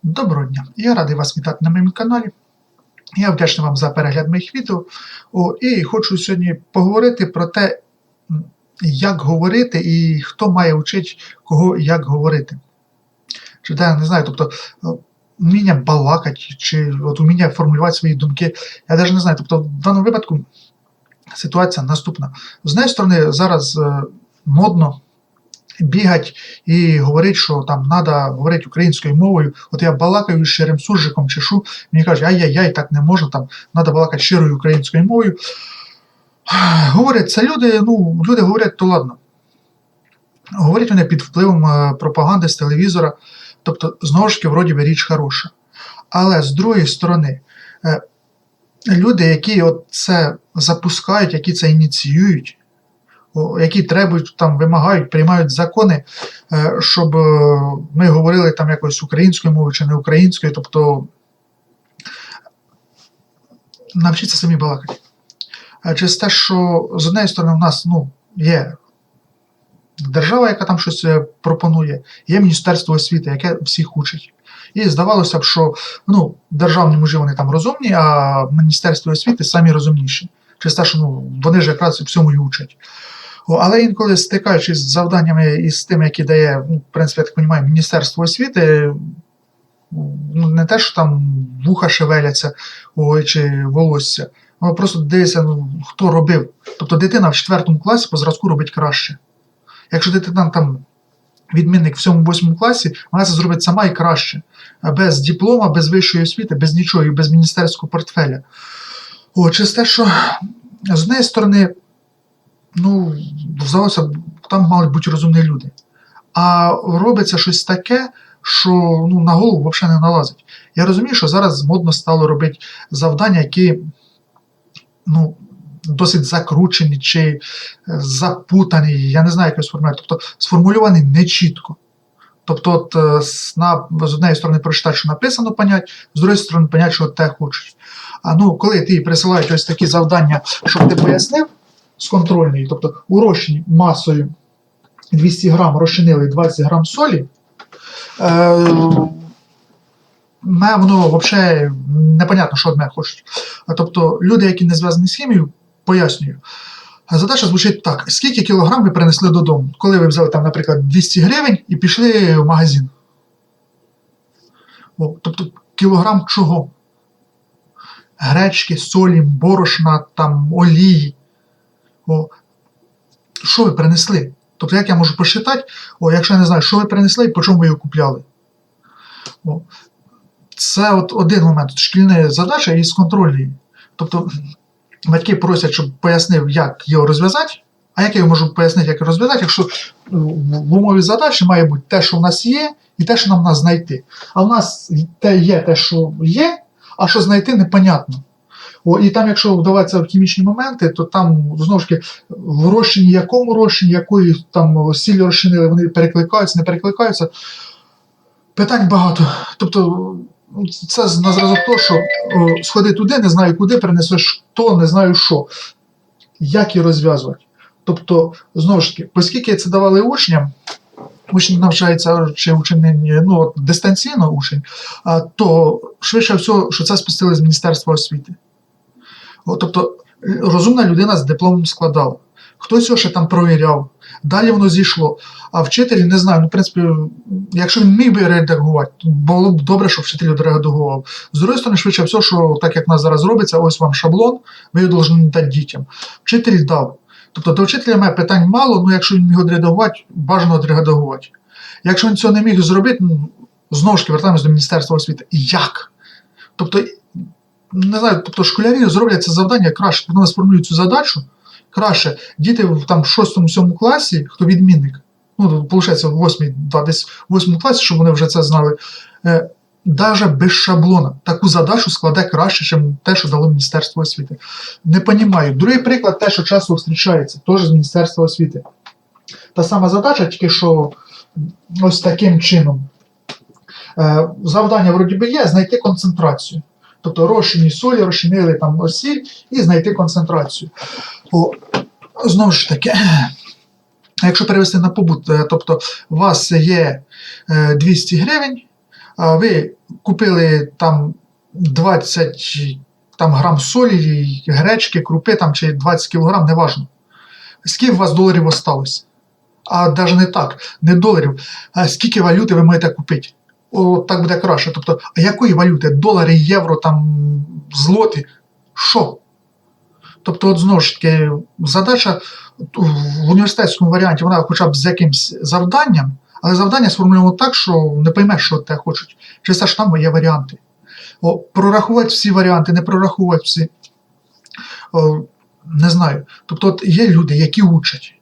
Доброго дня! Я радий вас вітати на моєму каналі. Я вдячний вам за перегляд моїх відео. О, і хочу сьогодні поговорити про те, як говорити і хто має вчити кого як говорити. Чи те, не знаю, тобто е, вміння балакати, чи от вміння формулювати свої думки. Я навіть не знаю. Тобто, в даному випадку ситуація наступна. З однієї сторони, зараз е, модно бігать і говорить, що там треба говорити українською мовою. От я балакаю з щирим суржиком чешу, мені кажуть, ай-яй-яй, так не можна, там треба балакати щирою українською мовою. Говорять, це люди, ну, люди говорять, то ладно. Говорять вони під впливом е, пропаганди з телевізора. Тобто, знову ж таки, вроді би річ хороша. Але з другої сторони, е, люди, які от це запускають, які це ініціюють, які требують, там, вимагають, приймають закони, е, щоб е, ми говорили там якось українською мовою чи не українською, тобто навчіться самі балакати. Е, Через те, що з однієї сторони в нас ну, є держава, яка там щось пропонує, є Міністерство освіти, яке всіх учить. І здавалося б, що ну, державні мужі вони там розумні, а в Міністерстві освіти самі розумніші. Через те, що ну, вони ж якраз всьому і учать. Але інколи стикаючись з завданнями і з тим, які дає, ну, в принципі, я так розумію, Міністерство освіти, ну, не те, що там вуха шевеляться чи волосся, воно просто дивиться, ну, хто робив. Тобто дитина в 4 класі по зразку робить краще. Якщо дитина там відмінник в 7-8 класі, вона це зробить сама і краще. Без диплома, без вищої освіти, без нічого, і без міністерського портфеля. О, через те, що з однієї сторони, ну, здалося, там мали бути розумні люди. А робиться щось таке, що ну, на голову взагалі не налазить. Я розумію, що зараз модно стало робити завдання, які ну, досить закручені чи е, запутані, я не знаю, як його сформулювати. Тобто сформульовані нечітко. Тобто, от, е, на, з однієї сторони прочитати, що написано, понять, з другої сторони, понять, що те хочуть. А ну, коли ти присилають ось такі завдання, щоб ти пояснив з контрольної, тобто у масою 200 грам розчинили 20 грам солі, е, воно взагалі непонятно, що мене хочуть. Тобто люди, які не зв'язані з хімією, пояснюю. Задача звучить так: скільки кілограм ви принесли додому, коли ви взяли там, наприклад, 200 гривень і пішли в магазин? О, тобто кілограм чого? Гречки, солі, борошна, там, олії. О, що ви принесли? Тобто, як я можу посчитати, о, якщо я не знаю, що ви принесли і по чому ви його купляли? О, це от один момент. Шкільна задача і з контрольної. Тобто батьки просять, щоб пояснив, як його розв'язати. А як я можу пояснити, як його розв'язати, якщо ну, в умові задачі має бути те, що в нас є, і те, що нам треба знайти. А в нас те є те, що є, а що знайти, непонятно. О, і там, якщо вдаватися в хімічні моменти, то там знову ж таки в розчині, якому розчині, якої там сіль розчинили, вони перекликаються, не перекликаються. Питань багато. Тобто, ну, це на зразок того, що о, сходи туди, не знаю куди, принесеш то, не знаю що. Як її розв'язувати? Тобто, знову ж таки, оскільки це давали учням, учень навчається чи учень ну, дистанційно учень, то швидше всього, що це спустили з Міністерства освіти. О, тобто, розумна людина з дипломом складала. Хтось його ще там провіряв. Далі воно зійшло. А вчитель не знаю, ну, в принципі, якщо він міг би редагувати, було б добре, щоб вчитель редагував. З другої сторони, швидше все, що так як в нас зараз робиться, ось вам шаблон, ви його повинні дати дітям. Вчитель дав. Тобто до вчителя має питань мало, ну якщо він міг відредагувати, бажано відредагувати. Якщо він цього не міг зробити, ну, знову ж таки вертаємось до Міністерства освіти. Як? Тобто, не знаю, тобто школярі зроблять це завдання краще, вони сформулюють цю задачу, краще. Діти в там 6-7 класі, хто відмінник, ну, виходить, в 8, да, десь в 8 класі, щоб вони вже це знали, е, навіть без шаблона таку задачу складе краще, ніж те, що дало Міністерство освіти. Не розумію. Другий приклад, те, що часто зустрічається, теж з Міністерства освіти. Та сама задача, тільки що ось таким чином. Е, завдання вроді би є знайти концентрацію. Тобто розчині солі, розчинили там осіль і знайти концентрацію. О, знову ж таки, якщо перевести на побут, е, тобто у вас є е, 200 гривень, а ви купили там 20 там, грам солі, гречки, крупи там, чи 20 кілограм, неважно. Скільки у вас доларів осталось? А навіть не так, не доларів, а скільки валюти ви можете купити? Так буде краще. Тобто, а якої валюти? Долари, євро, там, злоти? Що? Тобто, от знову ж таки, задача в університетському варіанті, вона хоча б з якимсь завданням, але завдання сформульовано так, що не поймеш, що те хочуть. Чи це ж там є варіанти. О, прорахувати всі варіанти, не прорахувати всі. О, не знаю. Тобто, от є люди, які учать.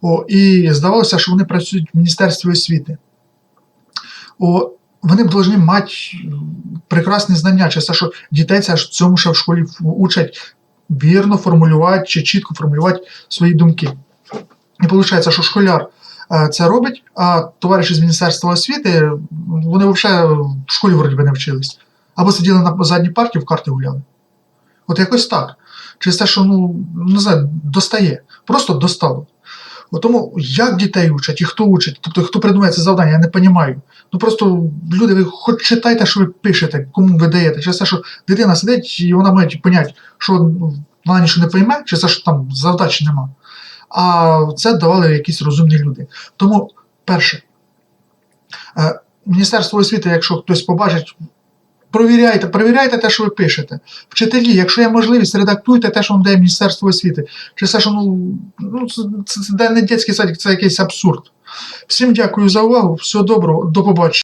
О, і здавалося, що вони працюють в Міністерстві освіти. Вони б повинні мати прекрасні знання, через те, що дітей цьому ще в школі учать вірно формулювати чи чітко формулювати свої думки. І виходить, що школяр е, це робить, а товариші з Міністерства освіти, вони взагалі в школі вроді би не вчились. Або сиділи на задній парті, в карти гуляли. От якось так. Через те, що ну, не знаю, достає. Просто достало. От тому як дітей учать і хто учить, тобто хто придумає це завдання, я не розумію. Ну просто люди, ви хоч читайте, що ви пишете, кому ви даєте. Через те, що дитина сидить і вона має поняти, що ну, вона нічого не пойме, через те, що там завдач нема. А це давали якісь розумні люди. Тому, перше, е, Міністерство освіти, якщо хтось побачить, провіряйте, провіряйте те, що ви пишете. Вчителі, якщо є можливість, редактуйте те, що вам дає Міністерство освіти. Чи все, що ну, ну це, це, це не дитячий садик, це якийсь абсурд. Всім дякую за увагу, всього доброго, до побачення.